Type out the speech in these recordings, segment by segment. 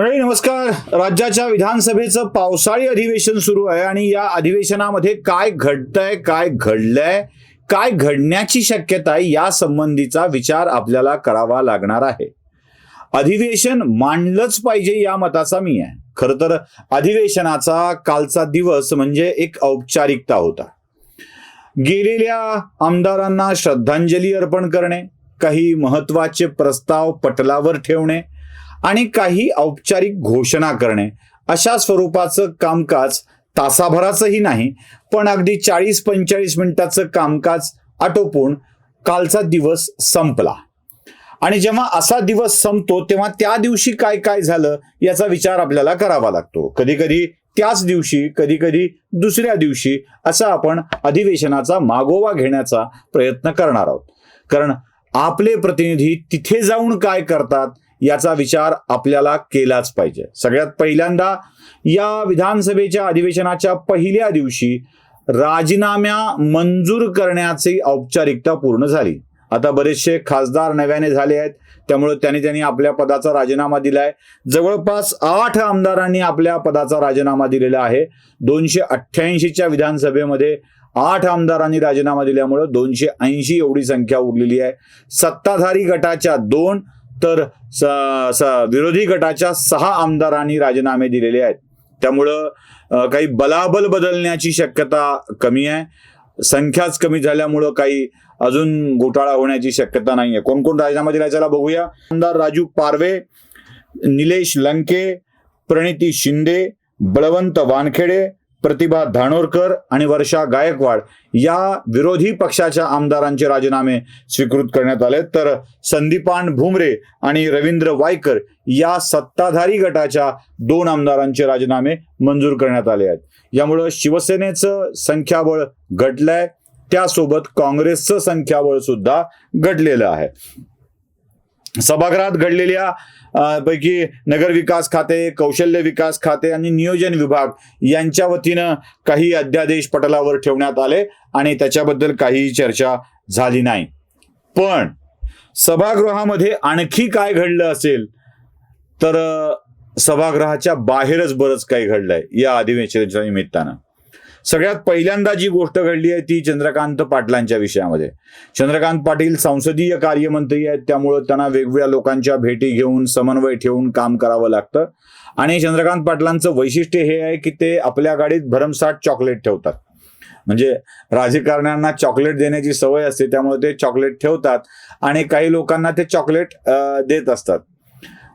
मंडळी नमस्कार. राज्याच्या विधानसभेचं पावसाळी अधिवेशन सुरू आहे आणि या अधिवेशनामध्ये काय घडतंय काय घडलंय काय घडण्याची शक्यता आहे या संबंधीचा विचार आपल्याला करावा लागणार आहे. अधिवेशन मांडलंच पाहिजे या मताचा मी आहे. खरं तर अधिवेशनाचा कालचा दिवस म्हणजे एक औपचारिकता होता. गेलेल्या आमदारांना श्रद्धांजली अर्पण करणे काही महत्त्वाचे प्रस्ताव पटलावर ठेवणे आणि काही औपचारिक घोषणा करणे. अशा स्वरूपाचं कामकाज तासाभराचंही नाही पण अगदी चाळीस पंचेचाळीस मिनिटाचं कामकाज आटोपून कालचा दिवस संपला. आणि जेव्हा असा दिवस संपतो तेव्हा त्या दिवशी काय काय झालं याचा विचार आपल्याला करावा लागतो. कधी कधी त्याच दिवशी कधी कधी दुसऱ्या दिवशी असा आपण अधिवेशनाचा मागोवा घेण्याचा प्रयत्न करणार आहोत. कारण आपले प्रतिनिधी तिथे जाऊन काय करतात याचा विचार आपल्याला केलाच पाहिजे. सगळ्यात पहिल्यांदा या विधानसभेच्या अधिवेशनाच्या पहिल्या दिवशी राजीनाम्या मंजूर करण्याची औपचारिकता पूर्ण झाली. आता बरेचसे खासदार नव्याने झाले आहेत. त्यामुळे त्यांनी त्यांनी आपल्या पदाचा राजीनामा दिलाय. जवळपास आठ आमदारांनी आपल्या पदाचा राजीनामा दिलेला आहे. दोनशे अठ्ठ्याऐंशीच्या विधानसभेमध्ये आठ आमदारांनी राजीनामा दिल्यामुळं दोनशे ऐंशी एवढी संख्या उरलेली आहे. सत्ताधारी गटाच्या दोन तर स, स, विरोधी गटाच्या सहा आमदारांनी राजीनामे दिलेले आहेत. त्यामुळं काही बलाबल बदलण्याची शक्यता कमी आहे. संख्याच कमी झाल्यामुळं काही अजून घोटाळा होण्याची शक्यता नाही आहे कोण कोण राजीनामा दिला त्याला बघूया. आमदार राजू पारवे निलेश लंके प्रणिती शिंदे बळवंत वानखेडे प्रतिभा धानोरकर आणि वर्षा गायकवाड या विरोधी पक्षाच्या आमदारांचे राजीनामे स्वीकृत करण्यात आले. तर संदीपान भुमरे आणि रवींद्र वायकर या सत्ताधारी गटाच्या दोन आमदारांचे राजीनामे मंजूर करण्यात आले आहेत. यामुळं शिवसेनेचं संख्याबळ घटलंय. त्यासोबत काँग्रेसचं संख्याबळ सुद्धा घडलेलं आहे. सभागृहात घडलेल्या पैकी पैकी नगरविकास खाते कौशल्य विकास खाते आणि नियोजन विभाग यांच्या वतीनं काही अध्यादेश पटलावर ठेवण्यात आले आणि त्याच्याबद्दल काहीही चर्चा झाली नाही. पण सभागृहामध्ये आणखी काय घडलं असेल तर सभागृहाच्या बाहेरच बरंच काही घडलंय या अधिवेशनाच्या निमित्तानं. सगळ्यात पहिल्यांदा जी गोष्ट घडली आहे ती चंद्रकांत पाटलांच्या विषयामध्ये. चंद्रकांत पाटील संसदीय कार्यमंत्री आहेत त्यामुळं त्यांना वेगवेगळ्या लोकांच्या भेटी घेऊन समन्वय ठेवून काम करावं लागतं. आणि चंद्रकांत पाटलांचं वैशिष्ट्य हे आहे की ते आपल्या गाडीत भरमसाठ चॉकलेट ठेवतात. म्हणजे राजकारण्यांना चॉकलेट देण्याची सवय असते त्यामुळे ते चॉकलेट ठेवतात आणि काही लोकांना ते चॉकलेट देत असतात.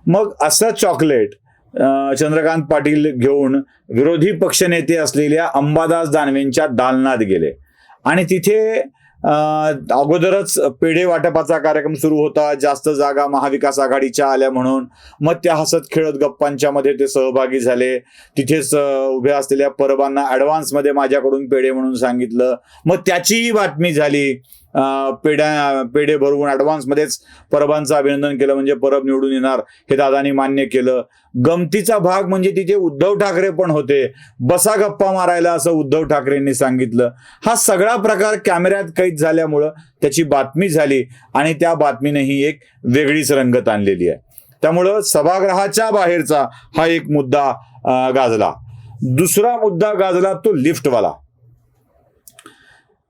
मग असं चॉकलेट चंद्रकांत पाटील घेऊन विरोधी पक्षनेते असलेल्या अंबादास दानवेंच्या दालनात गेले. आणि तिथे अगोदरच पेढे वाटपाचा कार्यक्रम सुरू होता. जास्त जागा महाविकास आघाडीच्या आल्या म्हणून. मग त्या हसत खेळत गप्पांच्या मध्ये ते सहभागी झाले. तिथेच उभे उभ्या असलेल्या परबांना ॲडव्हान्समध्ये माझ्याकडून पेढे म्हणून सांगितलं. मग त्याचीही बातमी झाली. पेढ्या पेढे भरवून ॲडव्हान्समध्येच परबांचं अभिनंदन केलं म्हणजे परब निवडून येणार हे दादानी मान्य केलं. गमतीचा भाग म्हणजे तिथे उद्धव ठाकरे पण होते. बसा गप्पा मारायला असं उद्धव ठाकरेंनी सांगितलं. हा सगळा प्रकार कॅमेऱ्यात कैद झाल्यामुळं त्याची बातमी झाली आणि त्या बातमीने ही एक वेगळीच रंगत आणलेली आहे. त्यामुळं सभागृहाच्या बाहेरचा हा एक मुद्दा गाजला. दुसरा मुद्दा गाजला तो लिफ्टवाला.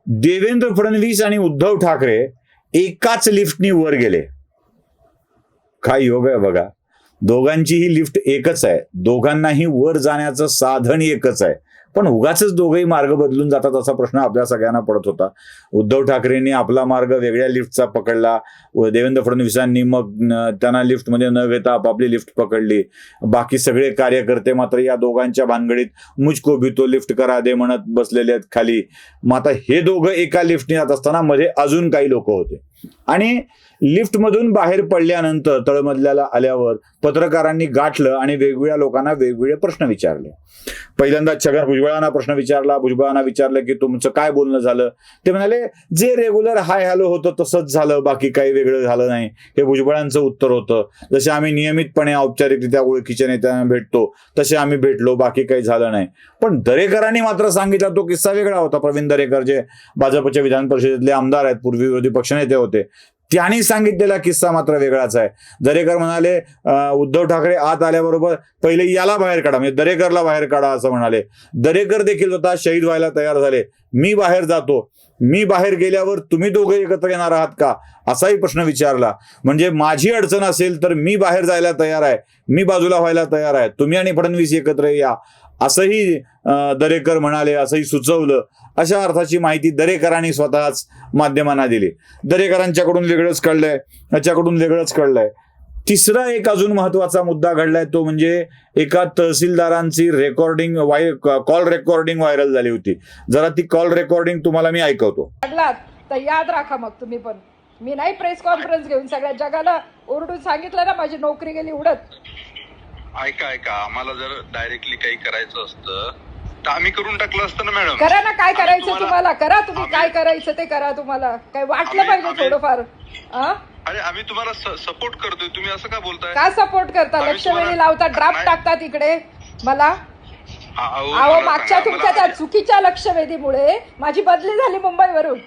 देवेंद्र फडणवीस आणि उद्धव ठाकरे एकाच लिफ्टनी वर गेले. काय योग आहे बघा. दोघांची ही लिफ्ट एकच आहे. दोघांनाही वर जाण्याचं साधन एकच आहे. पण उगाच दोघंही मार्ग बदलून जातात असा प्रश्न आपल्या सगळ्यांना पडत होता. उद्धव ठाकरेंनी आपला मार्ग वेगळ्या लिफ्टचा पकडला. देवेंद्र फडणवीसांनी मग त्यांना लिफ्टमध्ये न घेता आपापली लिफ्ट पकडली. बाकी सगळे कार्यकर्ते मात्र या दोघांच्या भानगडीत मुझको भितो लिफ्ट करा दे म्हणत बसलेले आहेत खाली. मग आता हे दोघं एका लिफ्टने जात असताना मध्ये अजून काही लोक होते. आणि लिफ्टमधून बाहेर पडल्यानंतर तळमजल्याला आल्यावर पत्रकारांनी गाठलं आणि वेगवेगळ्या लोकांना वेगवेगळे प्रश्न विचारले. पहिल्यांदा छगन भुजबळांना प्रश्न विचारला भुजबळांना विचारलं की तुमचं काय बोलणं झालं? ते म्हणाले जे रेग्युलर हाय हॅलो होतं तसंच झालं बाकी काही वेगळं झालं नाही. हे भुजबळांचं उत्तर होतं. जसे आम्ही नियमितपणे औपचारिकरित्या ओळखीच्या नेत्यांना भेटतो तसे आम्ही भेटलो बाकी काही झालं नाही. पण दरेकरांनी मात्र सांगितला तो किस्सा वेगळा होता. प्रवीण दरेकर जे भाजपच्या विधान परिषदेतले आमदार आहेत पूर्वी विरोधी पक्षनेते होते त्यांनी सांगितलेला किस्सा मात्र वेगळाच आहे. दरेकर म्हणाले उद्धव ठाकरे आत आल्याबरोबर पहिले याला बाहेर काढा म्हणजे दरेकरला बाहेर काढा असं म्हणाले. दरेकर देखील स्वतः शहीद व्हायला तयार झाले. मी बाहेर जातो. मी बाहेर गेल्यावर तुम्ही दोघे एकत्र येणार आहात का? असाही प्रश्न विचारला. म्हणजे माझी अडचण असेल तर मी बाहेर जायला तयार आहे. मी बाजूला व्हायला तयार आहे. तुम्ही आणि फडणवीस एकत्र या. असंही दरेकर म्हणाले असंही सुचवलं. अशा अर्थाची माहिती दरेकरांनी स्वतःच माध्यमांना दिली. दरेकरांच्याकडून वेगळंच कळलंय याच्याकडून वेगळंच कळलंय. तिसरा एक अजून महत्त्वाचा मुद्दा घडलाय तो म्हणजे एका तहसीलदारांची रेकॉर्डिंग वाय कॉल रेकॉर्डिंग व्हायरल झाली होती. जरा ती कॉल रेकॉर्डिंग तुम्हाला मी ऐकवतो. तर याद राखा मग तुम्ही पण. मी नाही प्रेस कॉन्फरन्स घेऊन सगळ्या जगाला ओरडून सांगितलं ना माझी नोकरी गेली उडत. ऐका ऐका. आम्हाला जर डायरेक्टली काही करायचं असतं तर आम्ही करून टाकलं असतं ना मॅडम करा ना काय करायचं तुम्हाला- करा तुम्ही काय करायचं ते करा तुम्हाला. काय वाटलं पाहिजे थोडंफार? अरे आम्ही तुम्हाला सपोर्ट करतोय. तुम्ही असं का बोलताय? का सपोर्ट करता? लक्षवेधी तुम्हाला- लावता ड्राफ्ट. टाकतात इकडे मला? अहो, मागच्या तुमच्या त्या चुकीच्या लक्षवेधीमुळे माझी बदली झाली मुंबईवरून.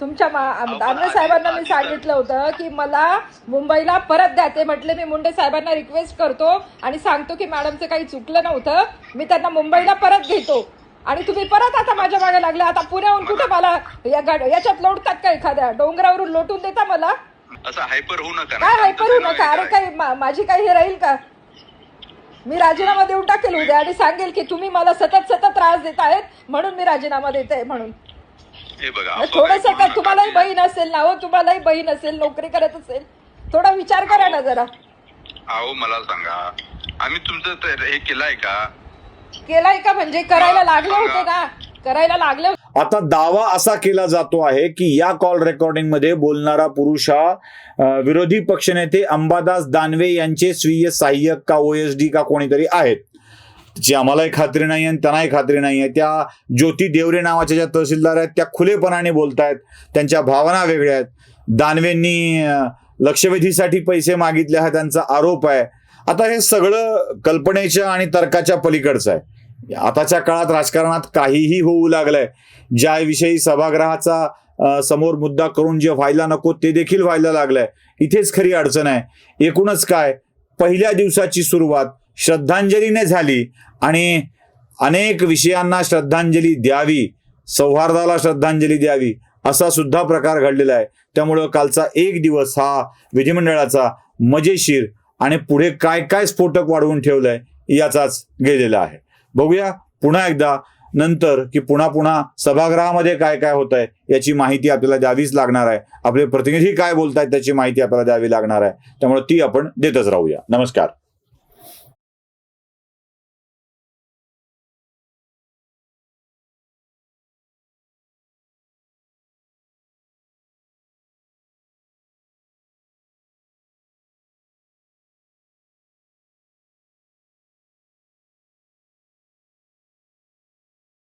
तुमच्या आधी- साहेबांना मी सांगितलं होतं की मला मुंबईला परत द्या ते म्हटले. मी मुंडे साहेबांना रिक्वेस्ट करतो आणि सांगतो की मॅडमचं काही चुकलं नव्हतं. मी त्यांना मुंबईला परत घेतो. आणि तुम्ही परत आता माझ्या मागे लागले. आता पुण्याहून कुठे मला या याच्यात लोटतात का एखाद्या? डोंगरावरून लोटून देता मला? असं हायपर होऊ नका. काय हायपर होऊ नका? अरे काही माझी काही हे राहील का? मी राजीनामा देऊन टाकेल उद्या आणि सांगेल की तुम्ही मला सतत सतत त्रास देत आहेत म्हणून मी राजीनामा देते म्हणून. हे बघा थोडस का. तुम्हालाही बहीण असेल ना हो तुम्हालाही बहीण असेल नोकरी करत असेल थोडा विचार करा ना जरा. अहो मला सांगा आम्ही तुमचं ते- हे केलंय का? केलाय का म्हणजे करायला लागले होते ना? करायला लागले. आता दावा असा केला जातो आहे की या कॉल रेकॉर्डिंगमध्ये बोलणारा पुरुष हा विरोधी पक्षनेते अंबादास दानवे यांचे स्वीय सहाय्यक का ओएसडी का कोणीतरी आहेत. त्याची आम्हालाही खात्री नाही आणि त्यांनाही खात्री नाही आहे त्या ज्योती देवरे नावाच्या ज्या तहसीलदार आहेत त्या खुलेपणाने बोलतायत. त्यांच्या भावना वेगळ्या आहेत. दानवेंनी लक्षवेधीसाठी पैसे मागितले हा त्यांचा आरोप आहे. आता हे सगळं कल्पनेच्या आणि तर्काच्या पलीकडचं आहे. आताच्या काळात राजकारणात काहीही होऊ लागलंय. ज्याविषयी सभागृहाचा समोर मुद्दा करून जे व्हायला नको ते देखील व्हायला लागलंय. इथेच खरी अडचण आहे. एकूणच काय? पहिल्या दिवसाची सुरुवात श्रद्धांजलीने झाली आणि अनेक विषयांना श्रद्धांजली द्यावी सौहार्दाला श्रद्धांजली द्यावी असा सुद्धा प्रकार घडलेला आहे. त्यामुळं कालचा एक दिवस हा विधिमंडळाचा मजेशीर आणि पुढे काय काय स्फोटक वाढवून ठेवलंय याचाच गेलेला आहे. बघूया पुन्हा एकदा नंतर की पुन्हा पुन्हा सभागृहामध्ये काय काय होत आहे याची माहिती आपल्याला द्यावीच लागणार आहे. आपले प्रतिनिधी काय बोलतायत त्याची माहिती आपल्याला द्यावी लागणार आहे. त्यामुळे ती आपण देतच राहूया. नमस्कार.